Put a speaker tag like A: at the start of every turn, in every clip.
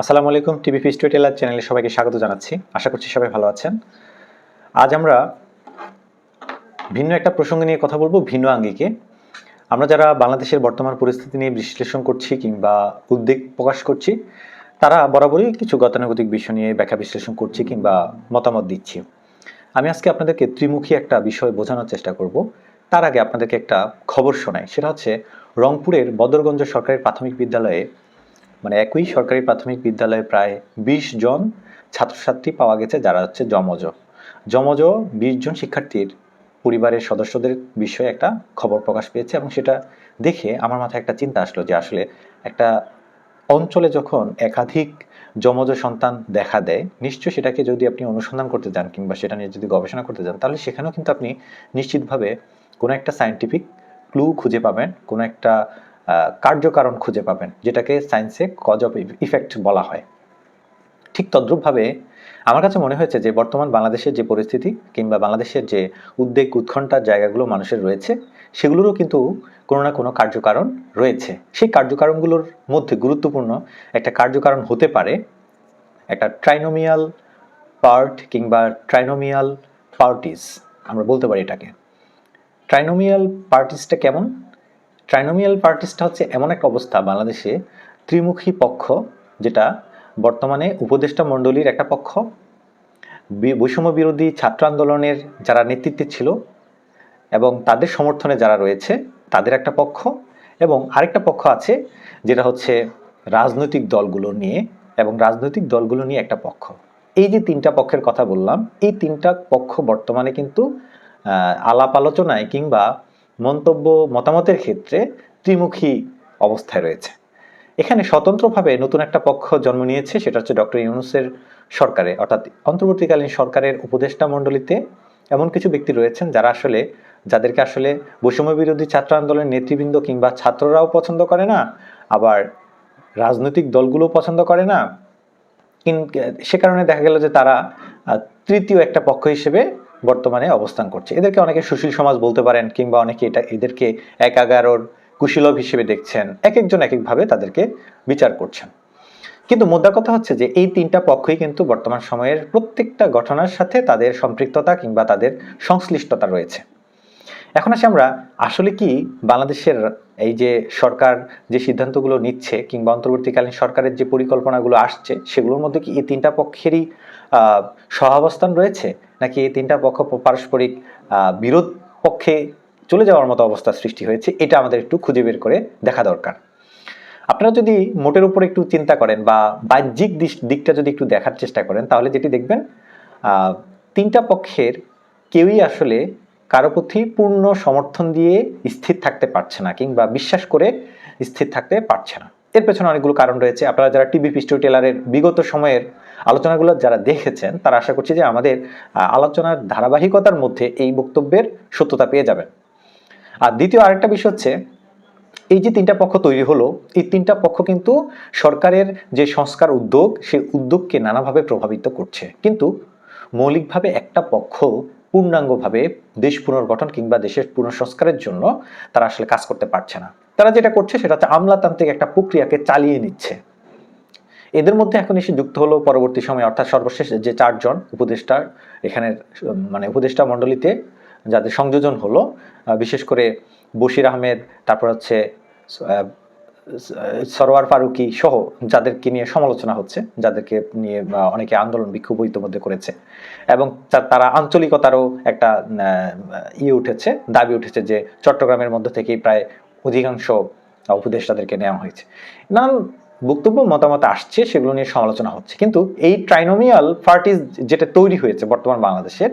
A: আসসালামু আলাইকুম TV ফিস্টু teller চ্যানেলে সবাইকে স্বাগত জানাচ্ছি। আশা করছি সবাই ভালো আছেন। আজ আমরা ভিন্ন একটা প্রসঙ্গ নিয়ে কথা বলব, ভিন্ন আঙ্গিকে। আমরা যারা বাংলাদেশের বর্তমান পরিস্থিতি নিয়ে বিশ্লেষণ করছি কিংবা উদ্বেগ প্রকাশ করছি, তারা বরাবরই কিছু গতানুগতিক বিষয় নিয়ে ব্যাখ্যা বিশ্লেষণ করছি কিংবা মতামত দিচ্ছি। আমি আজকে আপনাদেরকে ত্রিমুখী একটা বিষয় বোঝানোর চেষ্টা করব। তার আগে আপনাদেরকে একটা খবর শোনাই, সেটা হচ্ছে রংপুরের বদরগঞ্জ সরকারি প্রাথমিক বিদ্যালয়ে মানে একই সরকারি প্রাথমিক বিদ্যালয়ে প্রায় বিশ জন ছাত্রছাত্রী পাওয়া গেছে, যারা হচ্ছে জমজ জমজ বিশ জন শিক্ষার্থীর পরিবারের সদস্যদের বিষয়ে একটা খবর প্রকাশ পেয়েছে এবং সেটা দেখে আমার মাথায় একটা চিন্তা আসলো যে আসলে একটা অঞ্চলে যখন একাধিক যমজ সন্তান দেখা দেয় নিশ্চয় সেটাকে যদি আপনি অনুসন্ধান করতে যান কিংবা সেটা নিয়ে যদি গবেষণা করতে যান, তাহলে সেখানেও কিন্তু আপনি নিশ্চিতভাবে কোনো একটা সায়েন্টিফিক ক্লু খুঁজে পাবেন, কোনো একটা কার্যকারণ খুঁজে পাবেন, যেটাকে সায়েন্সে কজ অফ ইফেক্ট বলা হয়। ঠিক তদ্রূপভাবে আমার কাছে মনে হয়েছে যে বর্তমান বাংলাদেশের যে পরিস্থিতি কিংবা বাংলাদেশের যে উদ্বেগ উৎকণ্ঠার জায়গাগুলো মানুষের রয়েছে, সেগুলোরও কিন্তু কোনো না কোনো কার্যকারণ রয়েছে। সেই কার্যকারণগুলোর মধ্যে গুরুত্বপূর্ণ একটা কার্যকারণ হতে পারে একটা ট্রাইনোমিয়াল পার্ট কিংবা ট্রাইনোমিয়াল পার্টিস আমরা বলতে পারি এটাকে। ট্রাইনোমিয়াল পার্টিসটা কেমন? ট্রাইনোমিয়াল পার্টিসটা হচ্ছে এমন এক অবস্থা বাংলাদেশে ত্রিমুখী পক্ষ, যেটা বর্তমানে উপদেষ্টা মণ্ডলীর একটা পক্ষ। বৈষম্য বিরোধী ছাত্র আন্দোলনের যারা নেতৃত্বে ছিল এবং তাদের সমর্থনে যারা রয়েছে, তাদের একটা পক্ষ এবং আরেকটা পক্ষ আছে যেটা হচ্ছে রাজনৈতিক দলগুলো নিয়ে এবং রাজনৈতিক দলগুলো নিয়ে একটা পক্ষ। এই যে তিনটা পক্ষের কথা বললাম, এই তিনটা পক্ষ বর্তমানে কিন্তু আলাপ আলোচনায় কিংবা মন্তব্য মতামতের ক্ষেত্রে ত্রিমুখী অবস্থায় রয়েছে। এখানে স্বতন্ত্রভাবে নতুন একটা পক্ষ জন্ম নিয়েছে, সেটা হচ্ছে ডক্টর ইউনুসের সরকারে। অর্থাৎ অন্তর্বর্তীকালীন সরকারের উপদেষ্টা মণ্ডলীতে এমন কিছু ব্যক্তি রয়েছেন যারা আসলে, যাদেরকে আসলে বৈষম্য বিরোধী ছাত্র আন্দোলনের নেতৃবৃন্দ কিংবা ছাত্ররাও পছন্দ করে না, আবার রাজনৈতিক দলগুলো পছন্দ করে না। সে কারণে দেখা গেল যে তারা তৃতীয় একটা পক্ষ হিসেবে বর্তমানে অবস্থান করছে। এদেরকে অনেকে সুশীল সমাজ বলতে পারেন কিংবা অনেকে এটা এদেরকে এক এগারোর কুশীলভ হিসেবে দেখছেন। এক একজন এক একভাবে তাদেরকে বিচার করছেন। কিন্তু মোদ্দা কথা হচ্ছে যে এই তিনটা পক্ষই কিন্তু বর্তমান সময়ের প্রত্যেকটা ঘটনার সাথে তাদের সম্পৃক্ততা কিংবা তাদের সংশ্লিষ্টতা রয়েছে। এখন আসি আমরা, আসলে কি বাংলাদেশের এই যে সরকার যে সিদ্ধান্তগুলো নিচ্ছে কিংবা অন্তর্বর্তীকালীন সরকারের যে পরিকল্পনাগুলো আসছে, সেগুলোর মধ্যে কি এই তিনটা পক্ষেরই সহাবস্থান রয়েছে? নাকি এই তিনটা পক্ষ পারস্পরিক বিরোধ পক্ষে চলে যাওয়ার মতো অবস্থা সৃষ্টি হয়েছে? এটা আমাদের একটু খুঁজে বের করে দেখা দরকার। আপনারা যদি মোটের উপর একটু চিন্তা করেন বা বাহ্যিক দিকটা যদি একটু দেখার চেষ্টা করেন, তাহলে যেটি দেখবেন তিনটা পক্ষের কেউই আসলে কারও প্রতি পূর্ণ সমর্থন দিয়ে স্থির থাকতে পারছে না কিংবা বিশ্বাস করে স্থির থাকতে পারছে না। এর পেছনে অনেকগুলো কারণ রয়েছে। আপনারা যারা টিভি পিস্টো টেলারের বিগত সময়ের আলোচনাগুলো যারা দেখেছেন, তারা আশা করছি যে আমাদের আলোচনার ধারাবাহিকতার মধ্যে এই বক্তব্যের সত্যতা পেয়ে যাবেন। আর দ্বিতীয় আরেকটা বিষয় হচ্ছে, এই যে তিনটা পক্ষ তৈরি হলো, এই তিনটা পক্ষ কিন্তু সরকারের যে সংস্কার উদ্যোগ, সেই উদ্যোগকে নানাভাবে প্রভাবিত করছে। কিন্তু মৌলিকভাবে একটা পক্ষ পূর্ণাঙ্গভাবে দেশ পুনর্গঠন কিংবা দেশের পুনঃসংস্কারের জন্য তারা আসলে কাজ করতে পারছে না। তারা যেটা করছে সেটা হচ্ছে আমলাতান্ত্রিক একটা প্রক্রিয়াকে চালিয়ে নিচ্ছে। এদের মধ্যে এখন এসে যুক্ত হলো পরবর্তী সময়ে অর্থাৎ সর্বশেষ যে চারজন উপদেষ্টার এখানের উম, মানে উপদেষ্টা মণ্ডলীতে যাদের সংযোজন হলো বিশেষ করে বশির আহমেদ তারপর হচ্ছে সরোয়ার ফারুকি সহ যাদেরকে নিয়ে সমালোচনা হচ্ছে, যাদেরকে নিয়ে অনেকে আন্দোলন বিক্ষোভ ইতিমধ্যে করেছে। এবং তারা আঞ্চলিকতারও একটা ইয়ে উঠেছে, দাবি উঠেছে যে চট্টগ্রামের মধ্যে থেকেই প্রায় অধিকাংশ উপদেষ্টাদেরকে নেওয়া হয়েছে। নানান বক্তব্য, মতামত আসছে, সেগুলো নিয়ে সমালোচনা হচ্ছে। কিন্তু এই ট্রাইনোমিয়াল পার্টিস যেটা তৈরি হয়েছে বর্তমান বাংলাদেশের,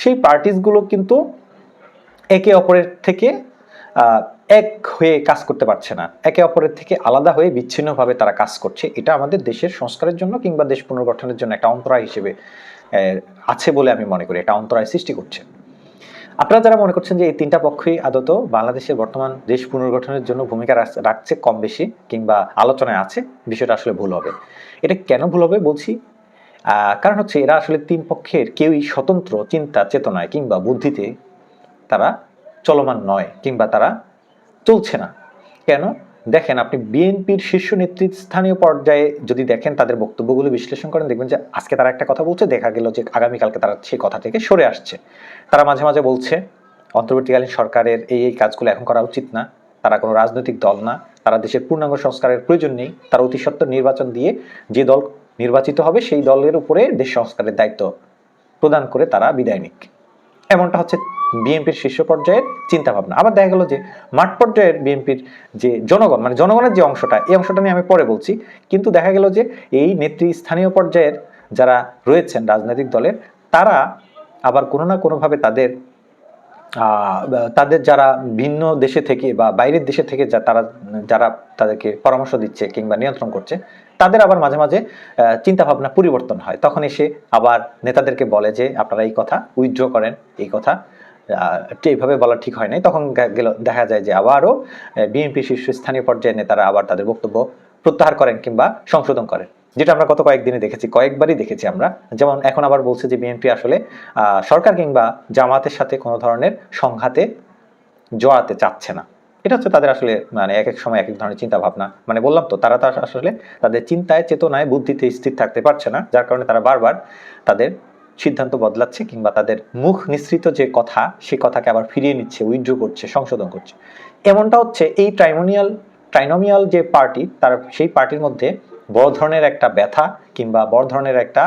A: সেই পার্টিসগুলো কিন্তু একে অপরের থেকে এক হয়ে কাজ করতে পারছে না। একে অপরের থেকে আলাদা হয়ে বিচ্ছিন্নভাবে তারা কাজ করছে। এটা আমাদের দেশের সংস্কারের জন্য কিংবা দেশ পুনর্গঠনের জন্য একটা অন্তরায় হিসেবে আছে বলে আমি মনে করি। এটা অন্তরায় সৃষ্টি করছে। আপনারা যারা মনে করছেন যে এই তিনটা পক্ষই আদত, বাংলাদেশের বর্তমান দেশ পুনর্গঠনের জন্য ভূমিকা রাখছে কম বেশি কিংবা আলোচনায় আছে, বিষয়টা আসলে ভুল হবে। এটা কেন ভুল হবে বলছি? কারণ হচ্ছে এরা আসলে তিন পক্ষের কেউই স্বতন্ত্র চিন্তা চেতনায় কিংবা বুদ্ধিতে তারা চলমান নয় কিংবা তারা চলছে না। কেন? দেখেন, আপনি বিএনপির শীর্ষ নেতৃত্ব স্থানীয় পর্যায়ে যদি দেখেন, তাদের বক্তব্যগুলো বিশ্লেষণ করেন, দেখবেন যে আজকে তারা একটা কথা বলছে, দেখা গেল যে আগামীকালকে তারা সেই কথা থেকে সরে আসছে। তারা মাঝে মাঝে বলছে, অন্তর্বর্তীকালীন সরকারের এই এই কাজগুলো এখন করা উচিত না, তারা কোনো রাজনৈতিক দল না, তারা দেশের পূর্ণাঙ্গ সংস্কারের প্রয়োজন নেই, তারা অতি সত্ত্বর নির্বাচন দিয়ে যে দল নির্বাচিত হবে, সেই দলের উপরে দেশ সংস্কারের দায়িত্ব প্রদান করে তারা বিদায় নিক। এমনটা হচ্ছে বিএনপির শীর্ষ পর্যায়ের চিন্তা ভাবনা আবার দেখা গেল যে মাঠ পর্যায়ের বিএনপির যে জনগণ মানে জনগণের যে অংশটা, এই অংশটা নিয়ে আমি পরে বলছি। কিন্তু দেখা গেল যে এই নেত্রী স্থানীয় পর্যায়ের যারা রয়েছেন রাজনৈতিক দলের, তারা আবার কোনো না কোনোভাবে তাদের তাদের যারা ভিন্ন দেশে থেকে বা বাইরের দেশে থেকে যা তারা, যারা তাদেরকে পরামর্শ দিচ্ছে কিংবা নিয়ন্ত্রণ করছে, তাদের আবার মাঝে মাঝে চিন্তা ভাবনা পরিবর্তন হয়। তখন এসে আবার নেতাদেরকে বলে যে, আপনারা এই কথা উইথড্র করেন, এই কথা। এইভাবে বলা ঠিক হয় নাই। তখন গেল, দেখা যায় যে আবারও বিএনপি শীর্ষস্থানীয় পর্যায়ের নেতারা আবার তাদের বক্তব্য প্রত্যাহার করেন কিংবা সংশোধন করেন। যেটা আমরা গত কয়েকদিনে দেখেছি, কয়েকবারই দেখেছি আমরা। যেমন এখন আবার বলছে যে বিএনপি আসলে সরকার কিংবা জামাতের সাথে কোনো ধরনের সংঘাতে জড়াতে চাচ্ছে না। এটা হচ্ছে তাদের আসলে মানে এক এক সময় এক এক ধরনের চিন্তা ভাবনা মানে বললাম তো, তারা তো আসলে তাদের চিন্তায়, চেতনায়, বুদ্ধিতে স্থির থাকতে পারছে না। যার কারণে তারা বারবার তাদের সিদ্ধান্ত বদলাচ্ছে কিংবা তাদের মুখ নিঃসৃত যে কথা, সে কথাকে আবার ফিরিয়ে নিচ্ছে উইথড্র করছে, সংশোধন করছে। এমনটা হচ্ছে এই ট্রাইমোনিয়াল ট্রাইনোমিয়াল যে পার্টি তার সেই পার্টির মধ্যে বড় ধরনের একটা ব্যথা কিংবা বড় ধরনের একটা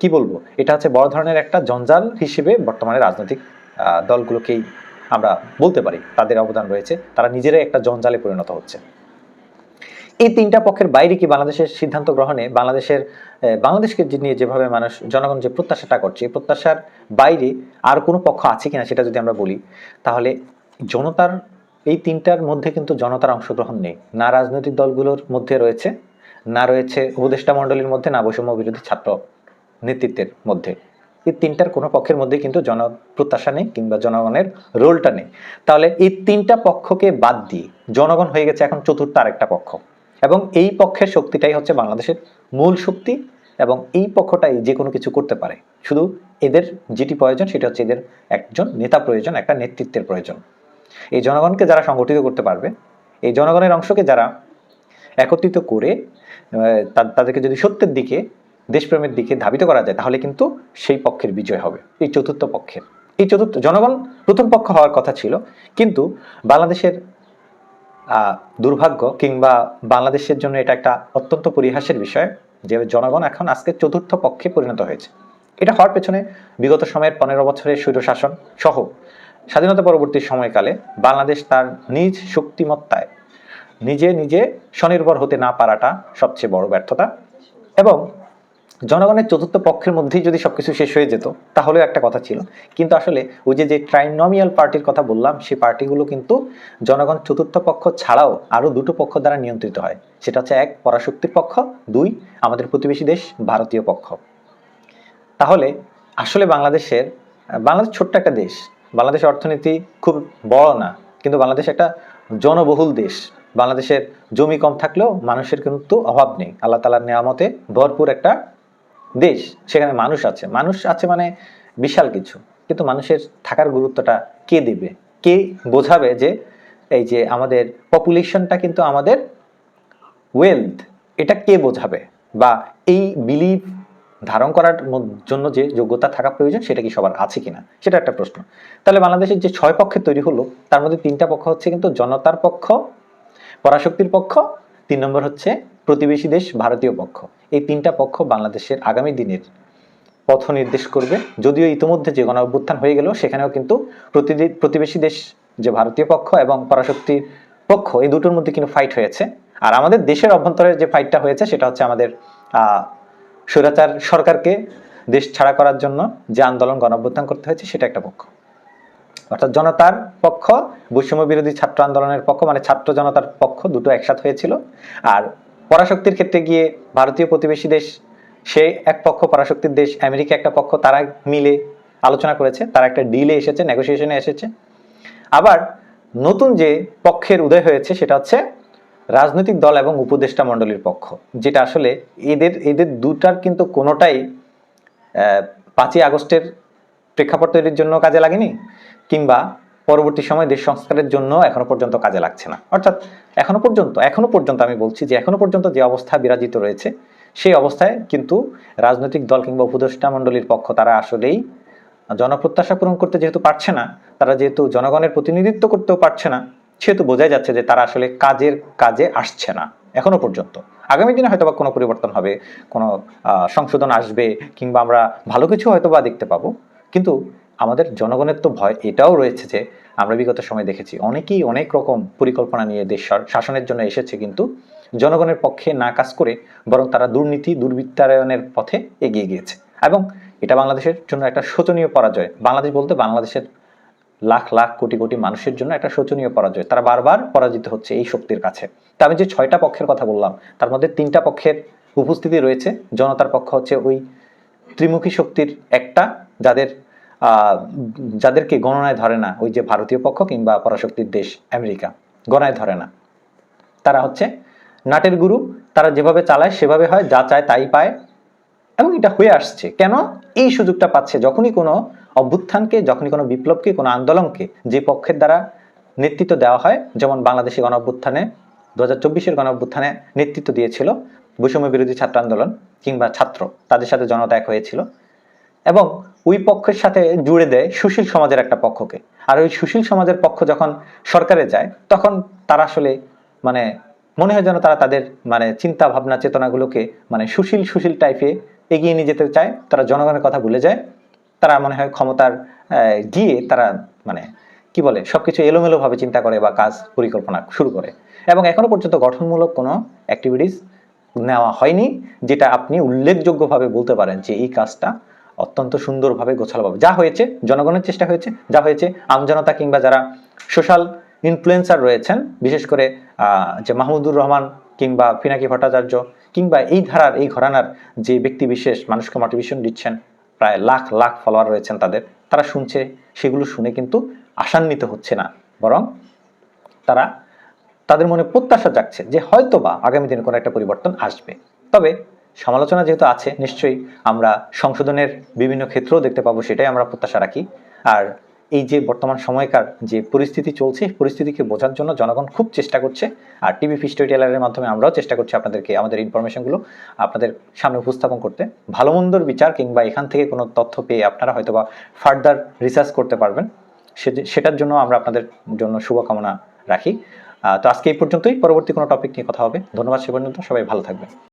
A: কি বলব? এটা হচ্ছে বড় ধরনের একটা জঞ্জাল হিসেবে বর্তমানে রাজনৈতিক দলগুলোকেই আমরা বলতে পারি। তাদের অবদান রয়েছে। তারা নিজেরাই একটা জঞ্জালে পরিণত হচ্ছে। এই তিনটা পক্ষের বাইরে কি বাংলাদেশের সিদ্ধান্ত গ্রহণে বাংলাদেশের বাংলাদেশকে নিয়ে যেভাবে মানুষ, জনগণ যে প্রত্যাশাটা করছে, এই প্রত্যাশার বাইরে আর কোনো পক্ষ আছে কিনা সেটা যদি আমরা বলি, তাহলে জনতার, এই তিনটার মধ্যে কিন্তু জনতার অংশগ্রহণ নেই। না রাজনৈতিক দলগুলোর মধ্যে রয়েছে, না রয়েছে উপদেষ্টা মণ্ডলীর মধ্যে, না বৈষম্য বিরোধী ছাত্র নেতৃত্বের মধ্যে। এই তিনটার কোনো পক্ষের মধ্যে কিন্তু জন প্রত্যাশা নেই কিংবা জনগণের রোলটা নেই। তাহলে এই তিনটা পক্ষকে বাদ দিয়ে জনগণ হয়ে গেছে এখন চতুর্থ আরেকটা পক্ষ। এবং এই পক্ষের শক্তিটাই হচ্ছে বাংলাদেশের মূল শক্তি এবং এই পক্ষটাই যে কোনো কিছু করতে পারে। শুধু এদের যেটি প্রয়োজন সেটা হচ্ছে এদের একজন নেতা প্রয়োজন, একটা নেতৃত্বের প্রয়োজন। এই জনগণকে যারা সংগঠিত করতে পারবে, এই জনগণের অংশকে যারা একত্রিত করে তাদেরকে যদি সত্যের দিকে, দেশপ্রেমের দিকে ধাবিত করা যায়, তাহলে কিন্তু সেই পক্ষের বিজয় হবে। এই চতুর্থ পক্ষের। এই চতুর্থ, জনগণ প্রথম পক্ষ হওয়ার কথা ছিল, কিন্তু বাংলাদেশের দুর্ভাগ্য কিংবা বাংলাদেশের জন্য এটা একটা অত্যন্ত পরিহাসের বিষয় যে জনগণ এখন আজকে চতুর্থ পক্ষে পরিণত হয়েছে। এটা হওয়ার পেছনে বিগত সময়ের পনেরো বছরের স্বৈরশাসন সহ স্বাধীনতা পরবর্তী সময়কালে বাংলাদেশ তার নিজ শক্তিমত্তায় নিজে নিজে স্বনির্ভর হতে না পারাটা সবচেয়ে বড় ব্যর্থতা এবং জনগণের চতুর্থ পক্ষের মধ্যেই যদি সবকিছু শেষ হয়ে যেত, তাহলেও একটা কথা ছিল। কিন্তু আসলে ওই যে যে ট্রাইনমিয়াল পার্টির কথা বললাম, সেই পার্টিগুলো কিন্তু জনগণ চতুর্থ পক্ষ ছাড়াও আরও দুটো পক্ষ দ্বারা নিয়ন্ত্রিত হয়। সেটা হচ্ছে এক, পরাশক্তির পক্ষ, দুই, আমাদের প্রতিবেশী দেশ, ভারতীয় পক্ষ। তাহলে আসলে বাংলাদেশের, বাংলাদেশ ছোট্ট একটা দেশ। বাংলাদেশের অর্থনীতি খুব বড় না, কিন্তু বাংলাদেশ একটা জনবহুল দেশ। বাংলাদেশের জমি কম থাকলেও মানুষের কিন্তু অভাব নেই। আল্লাহ তালার নেয়ামতে ভরপুর একটা দেশ, সেখানে মানুষ আছে। মানুষ আছে মানে বিশাল কিছু। কিন্তু মানুষের থাকার গুরুত্বটা কে দেবে? কে বোঝাবে যে এই যে আমাদের পপুলেশনটা কিন্তু আমাদের ওয়েলথ এটা কে বোঝাবে? বা এই বিলিভ ধারণ করার জন্য যে যোগ্যতা থাকা প্রয়োজন, সেটা কি সবার আছে কিনা? সেটা একটা প্রশ্ন। তাহলে বাংলাদেশের যে ছয় পক্ষের তৈরি হলো, তার মধ্যে তিনটা পক্ষ হচ্ছে কিন্তু জনতার পক্ষ, পরাশক্তির পক্ষ, তিন নম্বর হচ্ছে প্রতিবেশী দেশ ভারতীয় পক্ষ। এই তিনটা পক্ষ বাংলাদেশের আগামী দিনের পথ নির্দেশ করবে। যদিও ইতিমধ্যে যে গণ অভ্যুত্থান হয়ে গেল সেখানেও কিন্তু প্রতিবেশী দেশ যে ভারতীয় পক্ষ এবং পরাশক্তির পক্ষ, এই দুটোর মধ্যে কিন্তু ফাইট হয়েছে। আর আমাদের দেশের অভ্যন্তরে যে ফাইটটা হয়েছে সেটা হচ্ছে আমাদের স্বৈরাচার সরকারকে দেশ ছাড়া করার জন্য যে আন্দোলন গণ অভ্যুত্থান করতে হয়েছে সেটা একটা পক্ষ। অর্থাৎ জনতার পক্ষ, বৈষম্য বিরোধী ছাত্র আন্দোলনের পক্ষ মানে ছাত্র জনতার পক্ষ দুটো একসাথ হয়েছিল। আর পরাশক্তির ক্ষেত্রে গিয়ে ভারতীয় প্রতিবেশী দেশ, সে এক পক্ষ, পরাশক্তির দেশ, আমেরিকা একটা পক্ষ, তারা মিলে আলোচনা করেছে, তারা একটা ডিলে এসেছে নেগোসিয়েশনে এসেছে। আবার নতুন যে পক্ষের উদয় হয়েছে, সেটা হচ্ছে রাজনৈতিক দল এবং উপদেষ্টা মণ্ডলীর পক্ষ, যেটা আসলে এদের এদের দুটার কিন্তু কোনোটাই পাঁচই আগস্টের প্রেক্ষাপট তৈরির জন্য কাজে লাগেনি, কিংবা পরবর্তী সময় দেশ সংস্কারের জন্য এখনও পর্যন্ত কাজে লাগছে না। অর্থাৎ এখনও পর্যন্ত এখনও পর্যন্ত আমি বলছি যে এখনও পর্যন্ত যে অবস্থা বিরাজিত রয়েছে, সেই অবস্থায় কিন্তু রাজনৈতিক দল কিংবা উপদেষ্টা মণ্ডলীর পক্ষ তারা আসলেই জনপ্রত্যাশা পূরণ করতে যেহেতু পারছে না, তারা যেহেতু জনগণের প্রতিনিধিত্ব করতেও পারছে না, সেহেতু বোঝাই যাচ্ছে যে তারা আসলে কাজের কাজে আসছে না, এখনও পর্যন্ত। আগামী দিনে হয়তো বা কোনো পরিবর্তন হবে, কোনো সংশোধন আসবে কিংবা আমরা ভালো কিছু হয়তো বা দেখতে পাবো, কিন্তু আমাদের জনগণের তো ভয়, এটাও রয়েছে যে আমরা বিগত সময় দেখেছি, অনেকেই অনেক রকম পরিকল্পনা নিয়ে দেশ শাসনের জন্য এসেছে কিন্তু জনগণের পক্ষে না কাজ করে বরং তারা দুর্নীতি, দুর্বৃত্তায়নের পথে এগিয়ে গিয়েছে। এবং এটা বাংলাদেশের জন্য একটা শোচনীয় পরাজয়। বাংলাদেশ বলতে বাংলাদেশের লাখ লাখ কোটি কোটি মানুষের জন্য একটা শোচনীয় পরাজয়। তারা বারবার পরাজিত হচ্ছে এই শক্তির কাছে। তা আমি যে ছয়টা পক্ষের কথা বললাম, তার মধ্যে তিনটা পক্ষের উপস্থিতি রয়েছে। জনতার পক্ষ হচ্ছে ওই ত্রিমুখী শক্তির একটা, যাদের যাদেরকে গণনায় ধরে না, ওই যে ভারতীয় পক্ষ কিংবা পরাশক্তির দেশ আমেরিকা গণায় ধরে না। তারা হচ্ছে নাটের গুরু, তারা যেভাবে চালায় সেভাবে হয়, যা চায় তাই পায়। এবং এটা হয়ে আসছে। কেন? এই সুযোগটা পাচ্ছে যখনই কোনো অভ্যুত্থানকে, যখনই কোনো বিপ্লবকে, কোনো আন্দোলনকে যে পক্ষের দ্বারা নেতৃত্ব দেওয়া হয়, যেমন বাংলাদেশি গণ অভ্যুত্থানে দু হাজার চব্বিশের গণ অভ্যুত্থানে নেতৃত্ব দিয়েছিল বৈষম্য বিরোধী ছাত্র আন্দোলন কিংবা ছাত্র, তাদের সাথে জনতা এক হয়েছিল। এবং ওই পক্ষের সাথে জুড়ে দেয় সুশীল সমাজের একটা পক্ষকে। আর ওই সুশীল সমাজের পক্ষ যখন সরকারে যায়, তখন তারা আসলে মানে মনে হয় যেন তারা তাদের মানে চিন্তা, ভাবনা, চেতনাগুলোকে মানে সুশীল সুশীল টাইপে এগিয়ে নিয়ে যেতে চায়। তারা জনগণের কথা ভুলে যায়। তারা মনে হয় ক্ষমতার গিয়ে তারা মানে কি বলে, সবকিছু এলোমেলোভাবে চিন্তা করে বা কাজ পরিকল্পনা শুরু করে। এবং এখনও পর্যন্ত গঠনমূলক কোনো অ্যাক্টিভিটিস নেওয়া হয়নি, যেটা আপনি উল্লেখযোগ্যভাবে বলতে পারেন যে এই কাজটা অত্যন্ত সুন্দরভাবে গোছালোভাবে যা হয়েছে, জনগণের চেষ্টা হয়েছে, যা হয়েছে, আমজনতা কিংবা যারা সোশ্যাল ইনফ্লুয়েন্সার রয়েছেন, বিশেষ করে যে মাহমুদুর রহমান কিংবা পিনাকি ভট্টাচার্য কিংবা এই ধারার, এই ঘরানার যে ব্যক্তি বিশেষ, মানুষকে মোটিভেশন দিচ্ছেন, প্রায় লাখ লাখ ফলোয়ার রয়েছেন তাদের, তারা শুনছে, সেগুলো শুনে কিন্তু আশান্বিত হচ্ছে না। বরং তারা তাদের মনে প্রত্যাশা জাগছে যে হয়তো বা আগামী দিনে কোনো একটা পরিবর্তন আসবে। তবে সমালোচনা যেহেতু আছে, নিশ্চয়ই আমরা সংশোধনের বিভিন্ন ক্ষেত্রেও দেখতে পাবো, সেটাই আমরা প্রত্যাশা রাখি। আর এই যে বর্তমান সময়কার যে পরিস্থিতি চলছে পরিস্থিতিকে বোঝার জন্য জনগণ খুব চেষ্টা করছে। আর টিভি ফিস্টোরি টেলারের মাধ্যমে আমরাও চেষ্টা করছি আপনাদেরকে আমাদের ইনফরমেশনগুলো আপনাদের সামনে উপস্থাপন করতে। ভালো মন্দর বিচার কিংবা এখান থেকে কোনো তথ্য পেয়ে আপনারা হয়তো বা ফার্দার রিসার্চ করতে পারবেন। সেটার জন্য আমরা আপনাদের জন্য শুভকামনা রাখি। তো আজকে এই পর্যন্তই। পরবর্তী কোনো টপিক নিয়ে কথা হবে। ধন্যবাদ সে পর্যন্ত। সবাই ভালো থাকবেন।